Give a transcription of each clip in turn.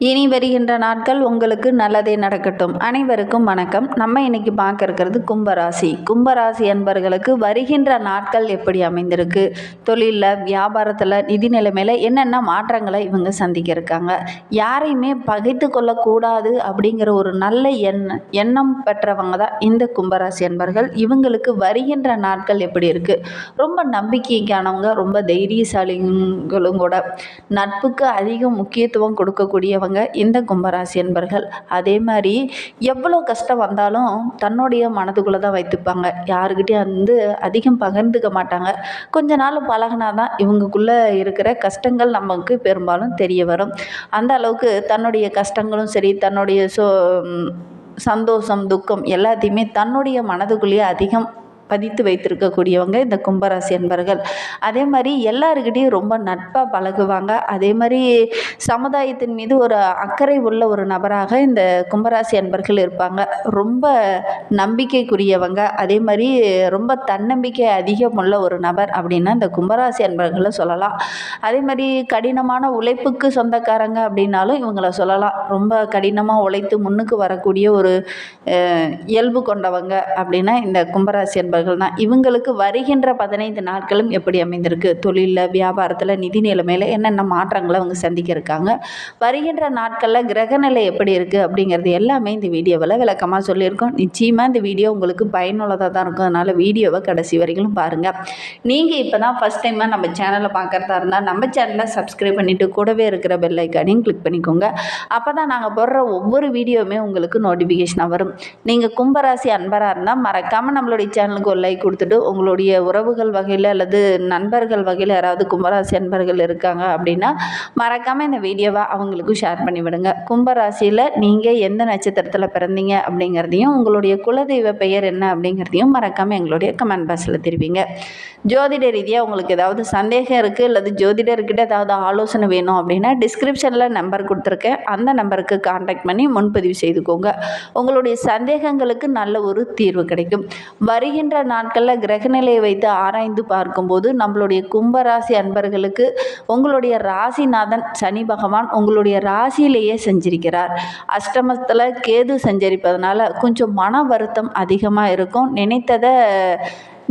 இனி வருகின்ற நாட்கள் உங்களுக்கு நல்லதே நடக்கட்டும். அனைவருக்கும் வணக்கம். நம்ம இன்னைக்கு பார்க்க இருக்கிறது கும்பராசி. கும்பராசி என்பர்களுக்கு வருகின்ற நாட்கள் எப்படி அமைந்திருக்கு? தொழிலில் வியாபாரத்தில் நிதி நிலைமையில் என்னென்ன மாற்றங்களை இவங்க சந்திக்க இருக்காங்க? யாரையுமே பகைத்து கொள்ளக்கூடாது அப்படிங்கிற ஒரு நல்ல எண்ண எண்ணம் பெற்றவங்க தான் இந்த கும்பராசி என்பர்கள் இவங்களுக்கு வருகின்ற நாட்கள் எப்படி இருக்குது ரொம்ப நம்பிக்கைக்கானவங்க ரொம்ப தைரியசாலிகளும் கூட. நட்புக்கு அதிக முக்கியத்துவம் கொடுக்கக்கூடியவங்க இந்த கும்பராசி என்பர்கள் அதே மாதிரி எவ்வளோ கஷ்டம் வந்தாலும் தன்னுடைய மனதுக்குள்ளே தான் வைத்துப்பாங்க. யாருக்கிட்டையும் வந்து அதிகம் பகிர்ந்துக்க மாட்டாங்க. கொஞ்ச நாள் பழகினா தான் இவங்களுக்குள்ளே இருக்கிற கஷ்டங்கள் நமக்கு பெரும்பாலும் தெரிய வரும். அந்த அளவுக்கு தன்னுடைய கஷ்டங்களும் சரி தன்னுடைய சோ சந்தோஷம் துக்கம் எல்லாத்தையுமே தன்னுடைய மனதுக்குள்ளேயே அதிகம் பதித்து வைத்திருக்கக்கூடியவங்க இந்த கும்பராசி என்பர்கள் அதே மாதிரி எல்லாருக்கிட்டையும் ரொம்ப நட்பாக பழகுவாங்க. அதே மாதிரி சமுதாயத்தின் மீது ஒரு அக்கறை உள்ள ஒரு நபராக இந்த கும்பராசி என்பர்கள் இருப்பாங்க. ரொம்ப நம்பிக்கைக்குரியவங்க. அதே மாதிரி ரொம்ப தன்னம்பிக்கை அதிகம் உள்ள ஒரு நபர் அப்படின்னா இந்த கும்பராசி என்பர்களை சொல்லலாம். அதே மாதிரி கடினமான உழைப்புக்கு சொந்தக்காரங்க அப்படின்னாலும் இவங்கள சொல்லலாம். ரொம்ப கடினமாக உழைத்து முன்னுக்கு வரக்கூடிய ஒரு இயல்பு கொண்டவங்க அப்படின்னா இந்த கும்பராசி என்பவர்கள் தான் இவங்களுக்கு வருகின்ற பதினைந்து நாட்களும் எப்படி அமைந்திருக்கு? தொழிலில் வியாபாரத்தில் நிதி நிலைமையில் என்னென்ன மாற்றங்களை அவங்க சந்திக்க இருக்காங்க? வருகின்ற நாட்களில் கிரகநிலை எப்படி இருக்குது அப்படிங்கிறது எல்லாமே இந்த வீடியோவில் விளக்கமாக சொல்லியிருக்கோம். நிச்சயமாக இந்த வீடியோ உங்களுக்கு பயனுள்ளதாக தான் இருக்கும். அதனால் வீடியோவை கடைசி வரைக்கும் பாருங்கள் நீங்கள் இப்போ தான் ஃபஸ்ட் டைமாக நம்ம சேனலை பார்க்குறதா இருந்தால் நம்ம சேனலை சப்ஸ்கிரைப் பண்ணிவிட்டு கூடவே இருக்கிற பெல் ஐக்கானையும் கிளிக் பண்ணிக்கோங்க. அப்போ தான் நாங்கள் போடுற ஒவ்வொரு வீடியோவுமே உங்களுக்கு நோட்டிஃபிகேஷனாக வரும். நீங்கள் கும்பராசி அன்பராக இருந்தால் மறக்காமல் நம்மளுடைய சேனலுக்கு ஒரு லைக் கொடுத்துட்டு உங்களுடைய உறவுகள் வகையில் அல்லது நண்பர்கள் வகையில் யாராவது கும்பராசி அன்பர்கள் இருக்காங்க அப்படின்னா மறக்காமல் இந்த வீடியோவை அவங்களுக்கும் ஷேர் பண்ணிவிடுங்க கும்பராசியில் நீங்கள் எந்த நட்சத்திரத்தில் பிறந்தீங்க அப்படிங்கிறதையும் உங்களுடைய குலதெய்வ பெயர் என்ன அப்படிங்கிறதையும் மறக்காமல் எங்களுடைய கமெண்ட் பாக்ஸில் தெரிவிங்க. ஜோதிட ரீதியாக உங்களுக்கு ஏதாவது சந்தேகம் இருக்குது அல்லது ஜோதிடர்கிட்ட ஏதாவது ஆலோசனை வேணும் அப்படின்னா டிஸ்கிரிப்ஷனில் நம்பர் கொடுத்துருக்கேன். அந்த நம்பருக்கு காண்டாக்ட் பண்ணி முன்பதிவு செய்துக்கோங்க. உங்களுடைய சந்தேகங்களுக்கு நல்ல ஒரு தீர்வு கிடைக்கும். வருகின்ற நாட்களில் கிரகநிலையை வைத்து ஆராய்ந்து பார்க்கும்போது நம்மளுடைய கும்பராசி அன்பர்களுக்கு உங்களுடைய ராசிநாதன் சனி பகவான் உங்களுடைய ராசியிலேயே செஞ்சிருக்கிறார். அஷ்டமத்தில் கேது செஞ்சரிப்பதனால கொஞ்சம் மன வருத்தம் அதிகமாக இருக்கும். நினைத்ததை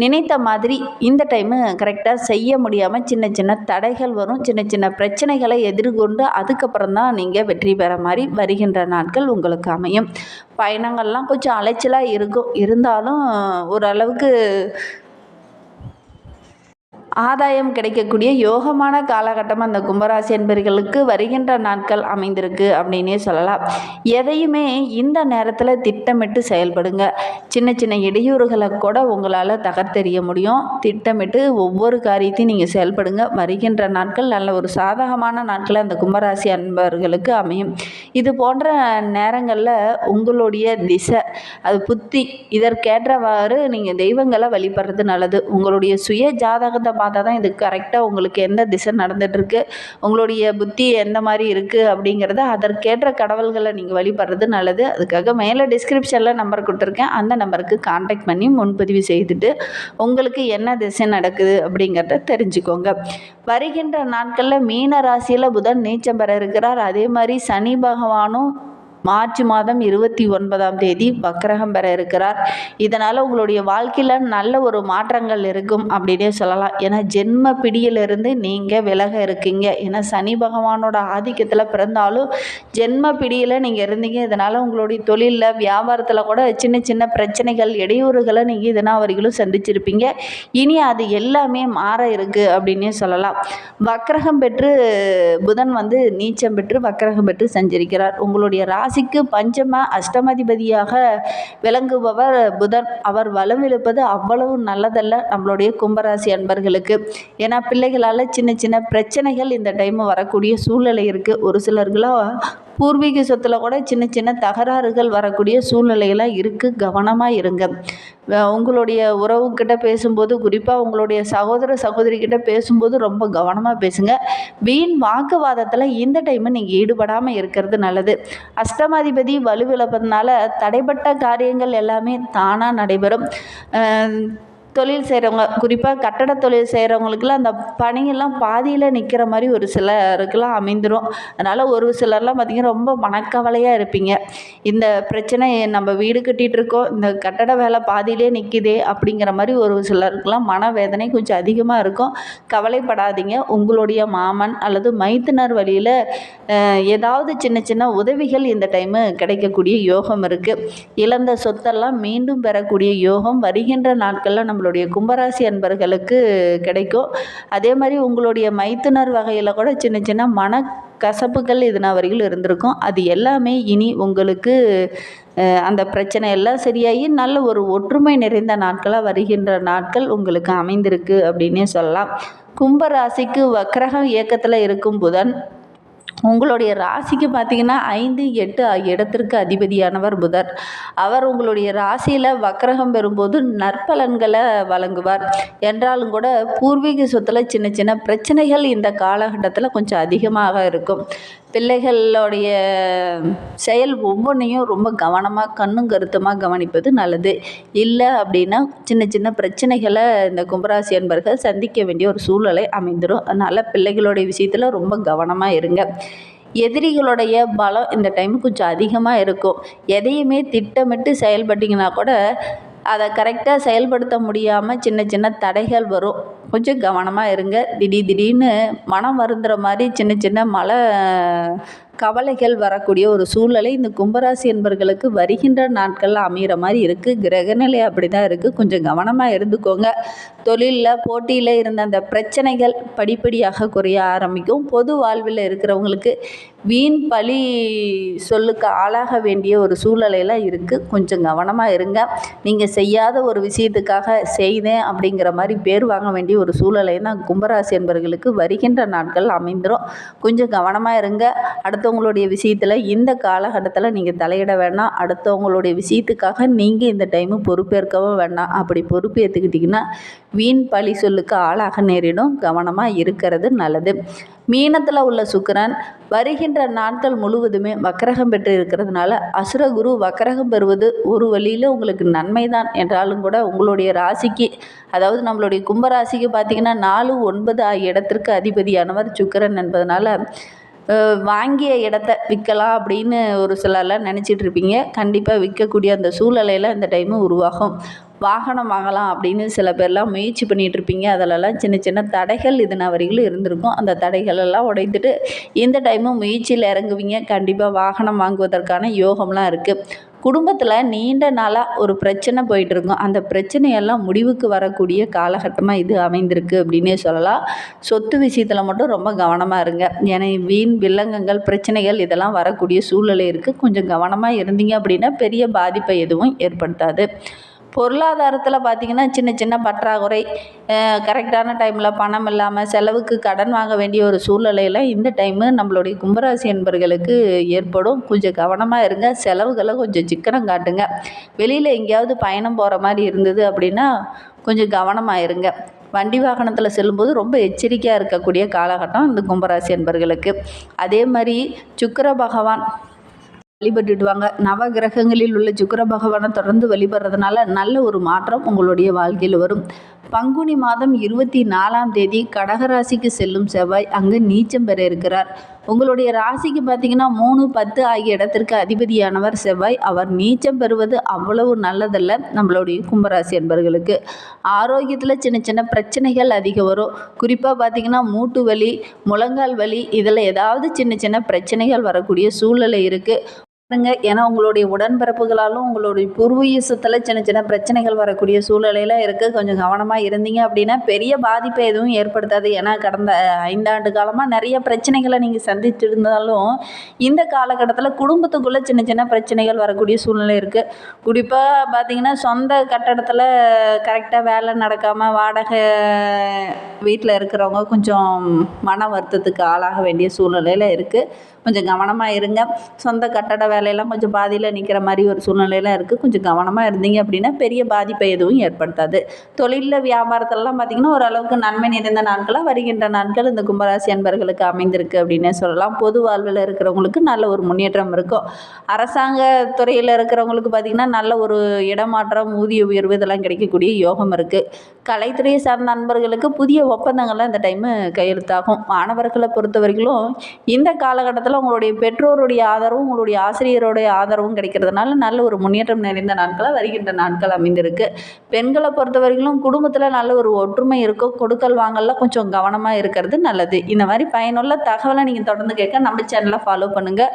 நினைத்த மாதிரி இந்த டைமு கரெக்டாக செய்ய முடியாமல் சின்ன சின்ன தடைகள் வரும். சின்ன சின்ன பிரச்சனைகளை எதிர்கொண்டு அதுக்கப்புறம் தான் நீங்கள் வெற்றி பெற மாதிரி வருகின்ற நாட்கள் உங்களுக்கு அமையும். பயணங்கள்லாம் கொஞ்சம் அலைச்சலாக இருக்கும். இருந்தாலும் ஓரளவுக்கு ஆதாயம் கிடைக்கக்கூடிய யோகமான காலகட்டம் அந்த கும்பராசி என்பர்களுக்கு வருகின்ற நாட்கள் அமைந்திருக்கு அப்படின்னே சொல்லலாம். எதையுமே இந்த நேரத்தில் திட்டமிட்டு செயல்படுங்க. சின்ன சின்ன இடையூறுகளை கூட உங்களால் தகர்த்தெறிய முடியும். திட்டமிட்டு ஒவ்வொரு காரியத்தையும் நீங்கள் செயல்படுங்க. வருகின்ற நாட்கள் நல்ல ஒரு சாதகமான நாட்களை அந்த கும்பராசி அன்பர்களுக்கு அமையும். இது போன்ற நேரங்களில் உங்களுடைய திசை அது புத்தி இதற்கேற்றவாறு நீங்கள் தெய்வங்களை வழிபடுறது நல்லது. உங்களுடைய சுய ஜாதகத்தை பார்த்தா தான் இது கரெக்டாக உங்களுக்கு எந்த திசை நடந்துகிட்ருக்கு உங்களுடைய புத்தி எந்த மாதிரி இருக்குது அப்படிங்கிறத அதற்கேற்ற கடவுள்களை நீங்கள் வழிபடுறது நல்லது. அதுக்காக மேலே டிஸ்கிரிப்ஷனில் நம்பர் கொடுத்துருக்கேன். அந்த நம்பருக்கு காண்டாக்ட் பண்ணி முன்பதிவு செய்துட்டு உங்களுக்கு என்ன திசை நடக்குது அப்படிங்கிறத தெரிஞ்சுக்கோங்க. வருகின்ற நாட்களில் மீன ராசியில் புதன் நீச்சம் பெற இருக்கிறார். அதே மாதிரி சனி பகவானும் மார்ச் மாதம் இருபத்தி ஒன்பதாம் தேதி வக்கரகம் பெற இருக்கிறார். இதனால் உங்களுடைய வாழ்க்கையில் நல்ல ஒரு மாற்றங்கள் இருக்கும் அப்படின்னே சொல்லலாம். ஏன்னா ஜென்ம பிடியிலிருந்து நீங்கள் விலக இருக்கீங்க. ஏன்னா சனி பகவானோட ஆதிக்கத்தில் பிறந்தாலும் ஜென்ம பிடியில் நீங்கள் இருந்தீங்க. இதனால் உங்களுடைய தொழிலில் வியாபாரத்தில் கூட சின்ன சின்ன பிரச்சனைகள் இடையூறுகளை நீங்கள் இதனால் வரைக்கும் சந்திச்சிருப்பீங்க. இனி அது எல்லாமே மாற இருக்குது அப்படின்னே சொல்லலாம். வக்கரகம் பெற்று புதன் வந்து நீச்சம் பெற்று வக்கரகம் பெற்று சஞ்சரிக்கிறார். உங்களுடைய ராசிக்கு பஞ்சம அஷ்டமாதிபதியாக விளங்குபவர் புதன். அவர் வலம் இழுப்பது அவ்வளவு நல்லதல்ல நம்மளுடைய கும்பராசி அன்பர்களுக்கு. ஏன்னா பிள்ளைகளால் சின்ன சின்ன பிரச்சனைகள் இந்த டைம் வரக்கூடிய சூழ்நிலை இருக்குது ஒரு சிலர்களோ பூர்வீக சொத்தில் கூட சின்ன சின்ன தகராறுகள் வரக்கூடிய சூழ்நிலையெல்லாம் இருக்குது கவனமாக இருங்க. உங்களுடைய உறவுக்கிட்ட பேசும்போது குறிப்பாக உங்களுடைய சகோதர சகோதரிக்கிட்ட பேசும்போது ரொம்ப கவனமாக பேசுங்க. வீண் வாக்குவாதத்தில் இந்த டைமு நீங்கள் ஈடுபடாமல் இருக்கிறது நல்லது. அஷ்டமாதிபதி வலுவிழப்பதுனால தடைப்பட்ட காரியங்கள் எல்லாமே தானாக நடைபெறும். தொழில் செய்கிறவங்க குறிப்பாக கட்டட தொழில் செய்கிறவங்களுக்குலாம் அந்த பணியெல்லாம் பாதியில் நிற்கிற மாதிரி ஒரு சிலருக்குலாம் அமைந்துடும் அதனால் ஒரு சிலர்லாம் பார்த்திங்கன்னா ரொம்ப மனக்கவலையாக இருப்பீங்க. இந்த பிரச்சனை நம்ம வீடு கட்டிகிட்டு இருக்கோம் இந்த கட்டட வேலை பாதியிலே நிற்கிதே அப்படிங்கிற மாதிரி ஒரு சிலருக்குலாம் மனவேதனை கொஞ்சம் அதிகமாக இருக்கும். கவலைப்படாதீங்க. உங்களுடைய மாமன் அல்லது மைத்துனர் வழியில் ஏதாவது சின்ன சின்ன உதவிகள் இந்த டைமு கிடைக்கக்கூடிய யோகம் இருக்குது இழந்த சொத்தெல்லாம் மீண்டும் பெறக்கூடிய யோகம் வருகின்ற நாட்களில் நம்மளுடைய கும்பராசி அன்பர்களுக்கு கிடைக்கும். அதே மாதிரி உங்களுடைய மைத்துனர் வகையில் கூட சின்ன சின்ன மன கசப்புகள் இதுனா வரையில் இருந்திருக்கும். அது எல்லாமே இனி உங்களுக்கு அந்த பிரச்சனை எல்லாம் சரியாகி நல்ல ஒரு ஒற்றுமை நிறைந்த நாட்களாக வருகின்ற நாட்கள் உங்களுக்கு அமைந்திருக்கு அப்படின்னே சொல்லலாம். கும்பராசிக்கு வக்கரகம் வக்ரகம் இயக்கத்தில் இருக்கும் புதன் உங்களுடைய ராசிக்கு பார்த்தீங்கன்னா ஐந்து எட்டு இடத்திற்கு அதிபதியானவர் புதர் அவர் உங்களுடைய ராசியில் வக்ரகம் பெறும்போது நற்பலன்களை வழங்குவார். என்றாலும் கூட பூர்வீக சொத்தில் சின்ன சின்ன பிரச்சனைகள் இந்த காலகட்டத்தில் கொஞ்சம் அதிகமாக இருக்கும். பிள்ளைகளுடைய செயல் ஒவ்வொன்றையும் ரொம்ப கவனமாக கண்ணும் கருத்துமாக கவனிப்பது நல்லது. இல்லை அப்படின்னா சின்ன சின்ன பிரச்சனைகளை இந்த கும்பராசி அன்பர்கள் சந்திக்க வேண்டிய ஒரு சூழலை அமைந்துடும் அதனால் பிள்ளைகளுடைய விஷயத்தில் ரொம்ப கவனமாக இருங்க. எதிரிகளுடைய பலம் இந்த டைம் கொஞ்சம் அதிகமாக இருக்கும். எதையுமே திட்டமிட்டு செயல்பட்டிங்கன்னா கூட அதை கரெக்டாக செயல்படுத்த முடியாமல் சின்ன சின்ன தடைகள் வரும். கொஞ்சம் கவனமாக இருங்க. திடீர் திடீர்னு மனம் வருந்துற மாதிரி சின்ன சின்ன மலை கவலைகள் வரக்கூடிய ஒரு சூழ்நிலை. இந்த கும்பராசி என்பர்களுக்கு வருகின்ற நாட்களில் அமைகிற மாதிரி இருக்குது கிரகநிலை அப்படி தான் இருக்குது கொஞ்சம் கவனமாக இருந்துக்கோங்க. தொழிலில் போட்டியில் இருந்த அந்த பிரச்சனைகள் படிப்படியாக குறைய ஆரம்பிக்கும். பொது வாழ்வில் இருக்கிறவங்களுக்கு வீண் பழி சொல்லுக்கு ஆளாக வேண்டிய ஒரு சூழ்நிலையெல்லாம் இருக்குது கொஞ்சம் கவனமாக இருங்க. நீங்கள் செய்யாத ஒரு விஷயத்துக்காக செய்தேன் அப்படிங்கிற மாதிரி பேர் வாங்க வேண்டிய ஒரு சூழ்நிலை தான் கும்பராசி என்பவர்களுக்கு வருகின்ற நாட்கள் அமைந்துடும் கொஞ்சம் கவனமாக இருங்க. அடுத்தவங்களுடைய விஷயத்தில் இந்த காலகட்டத்தில் நீங்கள் தலையிட வேண்டாம் அடுத்தவங்களுடைய விஷயத்துக்காக நீங்கள் இந்த டைமு பொறுப்பேற்கவும் வேண்டாம் அப்படி பொறுப்பேற்றுக்கிட்டிங்கன்னா வீண் பழி சொல்லுக்கு ஆளாக நேரிடும். கவனமாக இருக்கிறது நல்லது. மீனத்தில் உள்ள சுக்கிரன் வருகின்ற நாட்கள் முழுவதுமே வக்கரகம் பெற்று இருக்கிறதுனால அசுரகுரு வக்கரகம் பெறுவது ஒரு வழியில் உங்களுக்கு நன்மை தான் என்றாலும் கூட உங்களுடைய ராசிக்கு அதாவது நம்மளுடைய கும்பராசிக்கு பார்த்திங்கன்னா நாலு ஒன்பது ஆகிய இடத்திற்கு அதிபதியானவர் சுக்கிரன் என்பதனால் வாங்கிய இடத்த விற்கலாம் அப்படின்னு ஒரு சிலர்லாம் நினச்சிட்டு இருப்பீங்க. கண்டிப்பாக விற்கக்கூடிய அந்த சூழ்நிலையில இந்த டைமு உருவாகும். வாகனம் வாங்கலாம் அப்படின்னு சில பேர்லாம் முயற்சி பண்ணிகிட்டு இருப்பீங்க. அதிலெல்லாம் சின்ன சின்ன தடைகள் இதுனா வரையிலும் இருந்திருக்கும். அந்த தடைகளெல்லாம் உடைந்துட்டு உடைத்துட்டு இந்த டைமும் முயற்சியில் இறங்குவீங்க. கண்டிப்பாக வாகனம் வாங்குவதற்கான யோகம்லாம் இருக்குது குடும்பத்தில் நீண்ட நாளாக ஒரு பிரச்சனை போயிட்டு இருக்கும் அந்த பிரச்சனையெல்லாம் முடிவுக்கு வரக்கூடிய காலகட்டமாக இது அமைந்திருக்கு அப்படின்னே சொல்லலாம். சொத்து விஷயத்தில் மட்டும் ரொம்ப கவனமாக இருங்க. ஏன்னா வீண் வில்லங்கங்கள் பிரச்சனைகள் இதெல்லாம் வரக்கூடிய சூழ்நிலை இருக்குது கொஞ்சம் கவனமாக இருந்தீங்க அப்படின்னா பெரிய பாதிப்பை எதுவும் ஏற்படுத்தாது. பொருளாதாரத்தில் பார்த்திங்கன்னா சின்ன சின்ன பற்றாக்குறை கரெக்டான டைமில் பணம் இல்லாமல் செலவுக்கு கடன் வாங்க வேண்டிய ஒரு சூழ்நிலையில் இந்த டைமு நம்மளுடைய கும்பராசி என்பர்களுக்கு ஏற்படும். கொஞ்சம் கவனமாக இருங்க. செலவுகளை கொஞ்சம் சிக்கனம் காட்டுங்க. வெளியில் எங்கேயாவது பயணம் போகிற மாதிரி இருந்தது அப்படின்னா கொஞ்சம் கவனமாக இருங்க. வண்டி வாகனத்தில் செல்லும்போது ரொம்ப எச்சரிக்கையாக இருக்கக்கூடிய காலகட்டம் இந்த கும்பராசி என்பர்களுக்கு அதே மாதிரி சுக்கர பகவான் வழிபட்டுடுவாங்க நவ கிரகங்களில் உள்ள சுக்கிர பகவானை தொடர்ந்து வழிபடுறதுனால நல்ல ஒரு மாற்றம் உங்களுடைய வாழ்க்கையில் வரும். பங்குனி மாதம் இருபத்தி நாலாம் தேதி கடகராசிக்கு செல்லும் செவ்வாய் அங்கு நீச்சம் பெற இருக்கிறார். உங்களுடைய ராசிக்கு பார்த்தீங்கன்னா மூணு பத்து ஆகிய இடத்திற்கு அதிபதியானவர் செவ்வாய். அவர் நீச்சம் பெறுவது அவ்வளவு நல்லதல்ல நம்மளுடைய கும்பராசி என்பர்களுக்கு ஆரோக்கியத்தில் சின்ன சின்ன பிரச்சனைகள் அதிகம் வரும். குறிப்பாக பார்த்தீங்கன்னா மூட்டு வலி முழங்கால் வலி இதில் ஏதாவது சின்ன சின்ன பிரச்சனைகள் வரக்கூடிய சூழ்நிலை இருக்குது பாருங்க ஏன்னா உங்களுடைய உடன்பிறப்புகளாலும் உங்களுடைய பூர்வீசத்தில் சின்ன சின்ன பிரச்சனைகள் வரக்கூடிய சூழ்நிலையில் இருக்குது கொஞ்சம் கவனமாக இருந்தீங்க அப்படின்னா பெரிய பாதிப்பை எதுவும் ஏற்படுத்தாது. ஏன்னா கடந்த ஐந்தாண்டு காலமாக நிறைய பிரச்சனைகளை நீங்கள் சந்திச்சு இருந்தாலும் இந்த காலகட்டத்தில் குடும்பத்துக்குள்ளே சின்ன சின்ன பிரச்சனைகள் வரக்கூடிய சூழ்நிலை இருக்குது குறிப்பாக பார்த்தீங்கன்னா சொந்த கட்டடத்தில் கரெக்டாக வேலை நடக்காமல் வாடகை வீட்டில் இருக்கிறவங்க கொஞ்சம் மன வருத்தத்துக்கு ஆளாக வேண்டிய சூழ்நிலையில் இருக்குது கொஞ்சம் கவனமாக இருங்க. சொந்த கட்டட வேலையெல்லாம் கொஞ்சம் பாதியில் நிற்கிற மாதிரி ஒரு சூழ்நிலையெல்லாம் இருக்குது கொஞ்சம் கவனமாக இருந்தீங்க அப்படின்னா பெரிய பாதிப்பை எதுவும் ஏற்படுத்தாது. தொழிலில் வியாபாரத்திலலாம் பார்த்திங்கன்னா ஓரளவுக்கு நன்மை நிறைந்த நாட்களாக வருகின்ற நாட்கள் இந்த கும்பராசி அன்பர்களுக்கு அமைந்திருக்கு அப்படின்னு சொல்லலாம். பொது வாழ்வில் இருக்கிறவங்களுக்கு நல்ல ஒரு முன்னேற்றம் இருக்கும். அரசாங்க துறையில் இருக்கிறவங்களுக்கு பார்த்திங்கன்னா நல்ல ஒரு இடமாற்றம் ஊதிய உயர்வு இதெல்லாம் கிடைக்கக்கூடிய யோகம் இருக்குது கலைத்துறையை சார்ந்த நண்பர்களுக்கு புதிய ஒப்பந்தங்கள்லாம் இந்த டைமு கையெழுத்தாகும். மாணவர்களை பொறுத்த வரைக்கும் இந்த காலகட்டத்தில் உங்களுடைய பெற்றோருடைய ஆதரவும் உங்களுடைய ஆசிரியருடைய ஆதரவும் கிடைக்கிறதுனால நல்ல ஒரு முன்னேற்றம் நிறைந்த நாட்களாக வருகின்ற நாட்கள் அமைந்திருக்கு. பெண்களை பொறுத்த வரைக்கும் குடும்பத்தில் நல்ல ஒரு ஒற்றுமை இருக்கும். கொடுக்கல் வாங்கலாம் கொஞ்சம் கவனமாக இருக்கிறது நல்லது. இந்த மாதிரி பயனுள்ள தகவலை நீங்கள் தொடர்ந்து கேட்க நம்ம சேனலை ஃபாலோ பண்ணுங்கள்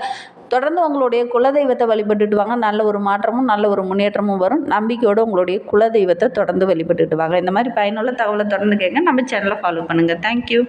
தொடர்ந்து உங்களுடைய குலதெய்வத்தை வழிபட்டுட்டு வாங்க. நல்ல ஒரு மாற்றமும் நல்ல ஒரு முன்னேற்றமும் வரும். நம்பிக்கையோடு உங்களுடைய குலதெய்வத்தை தொடர்ந்து வழிபட்டுட்டு வாங்க. இந்த மாதிரி பயனுள்ள தகவலை தொடர்ந்து கேட்க நம்ம சேனலை ஃபாலோ பண்ணுங்கள் தேங்க்யூ